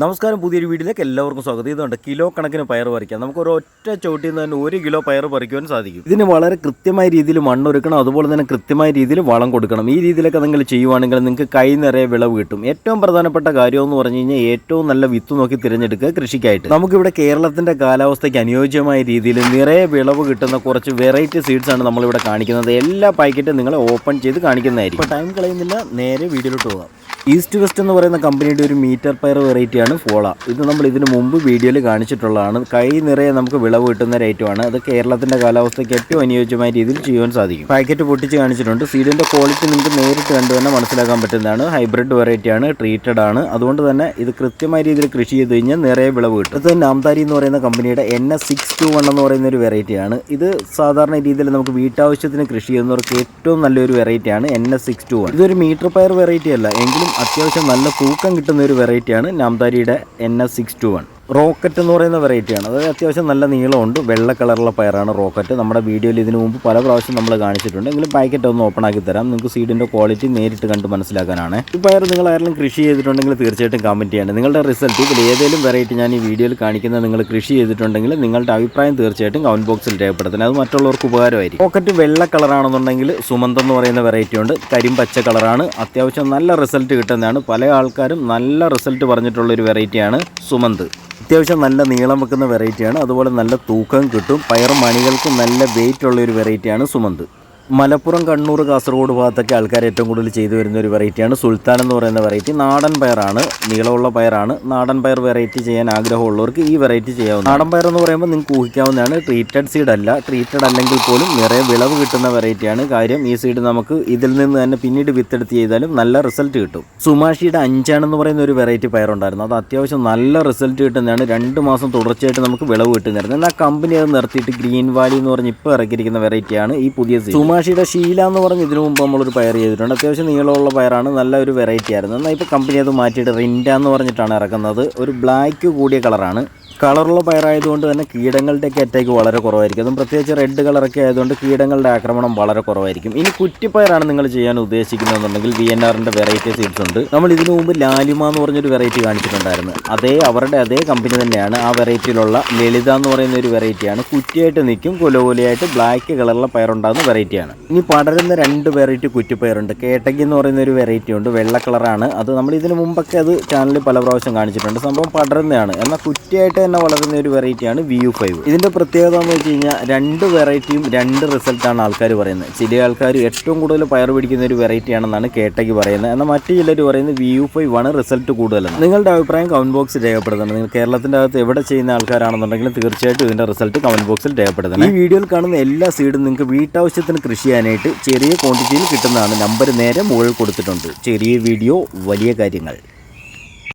നമസ്കാരം പുതിയൊരു വീട്ടിലേക്ക് എല്ലാവർക്കും സ്വാഗതം. ഇതുണ്ട് കിലോ കണക്കിന് പയർ പറിക്കാം. നമുക്ക് ഒരു ഒറ്റ ചോട്ടിൽ നിന്ന് തന്നെ ഒരു കിലോ പയർ പറിക്കുവാൻ സാധിക്കും. ഇതിന് വളരെ കൃത്യമായ രീതിയിൽ മണ്ണൊരുക്കണം അതുപോലെ തന്നെ കൃത്യമായ രീതിയിൽ വളം കൊടുക്കണം. ഈ രീതിയിലൊക്കെ നിങ്ങൾ ചെയ്യുവാണെങ്കിൽ നിങ്ങൾക്ക് കൈ നിറയെ വിളവ് കിട്ടും. ഏറ്റവും പ്രധാനപ്പെട്ട കാര്യം എന്ന് പറഞ്ഞു കഴിഞ്ഞാൽ ഏറ്റവും നല്ല വിത്ത് നോക്കി തിരഞ്ഞെടുക്കുക കൃഷിക്കായിട്ട്. നമുക്കിവിടെ കേരളത്തിന്റെ കാലാവസ്ഥയ്ക്ക് അനുയോജ്യമായ രീതിയിൽ നിറയെ വിളവ് കിട്ടുന്ന കുറച്ച് വെറൈറ്റി സീഡ്സ് ആണ് നമ്മളിവിടെ കാണിക്കുന്നത്. എല്ലാ പാക്കറ്റും നിങ്ങൾ ഓപ്പൺ ചെയ്ത് കാണിക്കുന്നതായിരിക്കും. ടൈം കളയുന്നില്ല നേരെ വീഡിയോയിലോട്ട് പോകാം. ഈസ്റ്റ് വെസ്റ്റ് എന്ന് പറയുന്ന കമ്പനിയുടെ ഒരു മീറ്റർ പയർ വെറൈറ്റിയാണ് ഫോള. ഇത് നമ്മൾ ഇതിന് മുമ്പ് വീഡിയോയിൽ കാണിച്ചിട്ടുള്ളതാണ്. കൈ നിറയെ നമുക്ക് വിളവ് കിട്ടുന്ന ഒരു ഐറ്റമാണ് അത് കേരളത്തിന്റെ കാലാവസ്ഥയ്ക്ക് ഏറ്റവും അനുയോജ്യമായ രീതിയിൽ ചെയ്യുവാൻ സാധിക്കും. പാക്കറ്റ് പൊട്ടിച്ച് കാണിച്ചിട്ടുണ്ട്. സീഡിന്റെ ക്വാളിറ്റി നിങ്ങൾക്ക് നേരിട്ട് കണ്ടു തന്നെ മനസ്സിലാക്കാൻ പറ്റുന്നതാണ്. ഹൈബ്രിഡ് വെറൈറ്റിയാണ് ട്രീറ്റഡ് ആണ്. അതുകൊണ്ട് തന്നെ ഇത് കൃത്യമായ രീതിയിൽ കൃഷി ചെയ്ത് കഴിഞ്ഞാൽ നിറയെ വിളവ് കിട്ടും. അടുത്തത് നാംതാരി എന്ന് പറയുന്ന കമ്പനിയുടെ N S six two one എന്ന് പറയുന്ന ഒരു വെറൈറ്റിയാണ് ഇത് സാധാരണ രീതിയിൽ നമുക്ക് വീട്ടാവശ്യത്തിന് കൃഷി ചെയ്യുന്നവർക്ക് ഏറ്റവും നല്ലൊരു വെറൈറ്റിയാണ് N S six two one ഇതൊരു മീറ്റർ പയർ വെറൈറ്റി അല്ല. എങ്കിലും അത്യാവശ്യം നല്ല തൂക്കം കിട്ടുന്ന ഒരു വെറൈറ്റിയാണ് നാംതാരിയുടെ N S six two one rocket എന്ന് പറയുന്ന വെറൈറ്റിയാണ് അത് അത്യാവശ്യം നല്ല നീളമുണ്ട്. വെള്ള കളറുള്ള പയറാണ് റോക്കറ്റ്. നമ്മുടെ വീഡിയോയിൽ ഇതിനു മുമ്പ് പല പ്രാവശ്യം നമ്മൾ കാണിച്ചിട്ടുണ്ട്. എങ്കിലും പാക്കറ്റ് ഒന്ന് ഓപ്പൺ ആക്കി തരാം. നിങ്ങൾക്ക് സീഡിന്റെ ക്വാളിറ്റി നേരിട്ട് കണ്ട് മനസ്സിലാക്കാനാണ്. ഈ പയർ നിങ്ങൾ ആരെങ്കിലും കൃഷി ചെയ്തിട്ടുണ്ടെങ്കിൽ തീർച്ചയായിട്ടും കമന്റ് ചെയ്യണം. നിങ്ങളുടെ റിസൾട്ട് ഇതിൽ ഏതെങ്കിലും വെറൈറ്റി ഞാൻ ഈ വീഡിയോയിൽ കാണിക്കുന്നത് നിങ്ങൾ കൃഷി ചെയ്തിട്ടുണ്ടെങ്കിൽ നിങ്ങളുടെ അഭിപ്രായം തീർച്ചയായിട്ടും കമന്റ് ബോക്സിൽ രേഖപ്പെടുത്തണം. അത് മറ്റുള്ളവർക്ക് ഉപകാരമായിരിക്കും. റോക്കറ്റ് വെള്ള കളറാണെന്നുണ്ടെങ്കിൽ സുമന്ത് എന്ന് പറയുന്ന വെറൈറ്റി ഉണ്ട്. കരിമ്പച്ച കളറാണ്. അത്യാവശ്യം നല്ല റിസൾട്ട് കിട്ടുന്നതാണ്. പല ആൾക്കാരും നല്ല റിസൾട്ട് പറഞ്ഞിട്ടുള്ള ഒരു വെറൈറ്റിയാണ് സുമന്ത്. അത്യാവശ്യം നല്ല നീളം വെക്കുന്ന വെറൈറ്റിയാണ് അതുപോലെ നല്ല തൂക്കം കിട്ടും. പയർ മണികൾക്ക് നല്ല വെയിറ്റ് ഉള്ള ഒരു വെറൈറ്റിയാണ് സുമന്ത്. മലപ്പുറം കണ്ണൂർ കാസർഗോഡ് ഭാഗത്തൊക്കെ ആൾക്കാർ ഏറ്റവും കൂടുതൽ ചെയ്തു വരുന്ന ഒരു വെറൈറ്റിയാണ് സുൽത്താൻ എന്ന് പറയുന്ന വെറൈറ്റി. നാടൻ പയറാണ് നീളമുള്ള പയറാണ്. നാടൻ പയർ വെറൈറ്റി ചെയ്യാൻ ആഗ്രഹമുള്ളവർക്ക് ഈ വെറൈറ്റി ചെയ്യാവുന്ന നാടൻ പയർ എന്ന് പറയുമ്പോൾ നിങ്ങൾക്ക് ഊഹിക്കാവുന്നതാണ് ട്രീറ്റഡ് സീഡ് അല്ല. ട്രീറ്റഡ് അല്ലെങ്കിൽ പോലും നിറയെ വിളവ് കിട്ടുന്ന വെറൈറ്റിയാണ്. കാര്യം ഈ സീഡ് നമുക്ക് ഇതിൽ നിന്ന് തന്നെ പിന്നീട് വിത്തെടുത്ത് ചെയ്താലും നല്ല റിസൾട്ട് കിട്ടും. സുമാഷിയുടെ അഞ്ചാണെന്ന് പറയുന്ന ഒരു വെറൈറ്റി പയറുണ്ടായിരുന്നു. അത് അത്യാവശ്യം നല്ല റിസൾട്ട് കിട്ടുന്നതാണ്. രണ്ട് മാസം തുടർച്ചയായിട്ട് നമുക്ക് വിളവ് കിട്ടുന്നതായിരുന്നു. എന്നാൽ കമ്പനി അത് നിർത്തിയിട്ട് ഗ്രീൻ വാലി എന്ന് പറഞ്ഞ് ഇപ്പോൾ ഇറക്കിയിരിക്കുന്ന വെറൈറ്റിയാണ് ഈ പുതിയ സീഡ് സുമാഷിയുടെ ശീല എന്ന് പറഞ്ഞ് ഇതിനു മുമ്പ് നമ്മളൊരു പയർ ചെയ്തിട്ടുണ്ട്. അത്യാവശ്യം നീളമുള്ള പയറാണ്. നല്ല ഒരു വെറൈറ്റി ആയിരുന്നു. എന്നാൽ ഇപ്പോൾ കമ്പനി അത് മാറ്റിയിട്ട് റിൻഡ എന്ന് പറഞ്ഞിട്ടാണ് ഇറക്കുന്നത്. ഒരു ബ്ലാക്ക് കൂടിയ കളറാണ് കളറുള്ള പയറായതുകൊണ്ട് തന്നെ കീടങ്ങളുടെയൊക്കെ അറ്റാക്ക് വളരെ കുറവായിരിക്കും. അതും പ്രത്യേകിച്ച് റെഡ് കളറൊക്കെ ആയതുകൊണ്ട് കീടങ്ങളുടെ ആക്രമണം വളരെ കുറവായിരിക്കും. ഇനി കുറ്റിപ്പയറാണ് നിങ്ങൾ ചെയ്യാൻ ഉദ്ദേശിക്കുന്നതെന്നുണ്ടെങ്കിൽ വി എൻ ആറിന്റെ വെറൈറ്റി സീഡ്സ് ഉണ്ട്. നമ്മൾ ഇതിനു മുമ്പ് ലാലിമ എന്ന് പറഞ്ഞൊരു വെറൈറ്റി കാണിച്ചിട്ടുണ്ടായിരുന്നു. അതേ അവരുടെ അതേ കമ്പനി തന്നെയാണ്. ആ വെറൈറ്റിയിലുള്ള ലളിത എന്ന് പറയുന്ന ഒരു വെറൈറ്റിയാണ് കുറ്റിയായിട്ട് നിൽക്കും കൊലകൊലയായിട്ട് ബ്ലാക്ക് കളറിലുള്ള പയറുണ്ടാകുന്ന വെറൈറ്റിയാണ് ഇനി പടരുന്ന രണ്ട് വെറൈറ്റി കുറ്റിപ്പയറുണ്ട്. കേട്ടകി എന്ന് പറയുന്ന ഒരു വെറൈറ്റി ഉണ്ട്. വെള്ള കളറാണ് അത് നമ്മൾ ഇതിനു മുമ്പൊക്കെ അത് ചാനലിൽ പല പ്രാവശ്യം കാണിച്ചിട്ടുണ്ട്. സംഭവം പടരുന്നതാണ്. എന്നാൽ കുറ്റിയായിട്ട് തന്നെ വളരുന്ന ഒരു വെറൈറ്റിയാണ് വി യു ഫൈവ് ഇതിന്റെ പ്രത്യേകത എന്ന് വെച്ച് കഴിഞ്ഞാൽ രണ്ട് വെറൈറ്റിയും രണ്ട് റിസൾട്ടാണ് ആൾക്കാർ പറയുന്നത്. ചില ആൾക്കാർ ഏറ്റവും കൂടുതൽ പയർ പിടിക്കുന്ന ഒരു വെറൈറ്റി ആണെന്നാണ് കേട്ടയ്ക്ക് പറയുന്നത്. എന്നാൽ മറ്റു ചിലർ പറയുന്നത് വി യു ഫൈവ് ആണ് റിസൾട്ട് കൂടുതലെന്ന്. നിങ്ങളുടെ അഭിപ്രായം കമന്റ് ബോക്സിൽ രേഖപ്പെടുത്തണം. നിങ്ങൾ കേരളത്തിന്റെ അകത്ത് എവിടെ ചെയ്യുന്ന ആൾക്കാരാണെന്നുണ്ടെങ്കിലും തീർച്ചയായിട്ടും ഇതിന്റെ റിസൾട്ട് കമന്റ് ബോക്സിൽ രേഖപ്പെടുത്തണം. ഈ വീഡിയോയിൽ കാണുന്ന എല്ലാ സീഡും നിങ്ങൾക്ക് വീട്ടാവശ്യത്തിന് കൃഷി ചെയ്യാനായിട്ട് ചെറിയ ക്വാണ്ടിറ്റിയിൽ കിട്ടുന്നതാണ്. നമ്പർ നേരെ മുകളിൽ കൊടുത്തിട്ടുണ്ട്. ചെറിയ വീഡിയോ വലിയ കാര്യങ്ങൾ.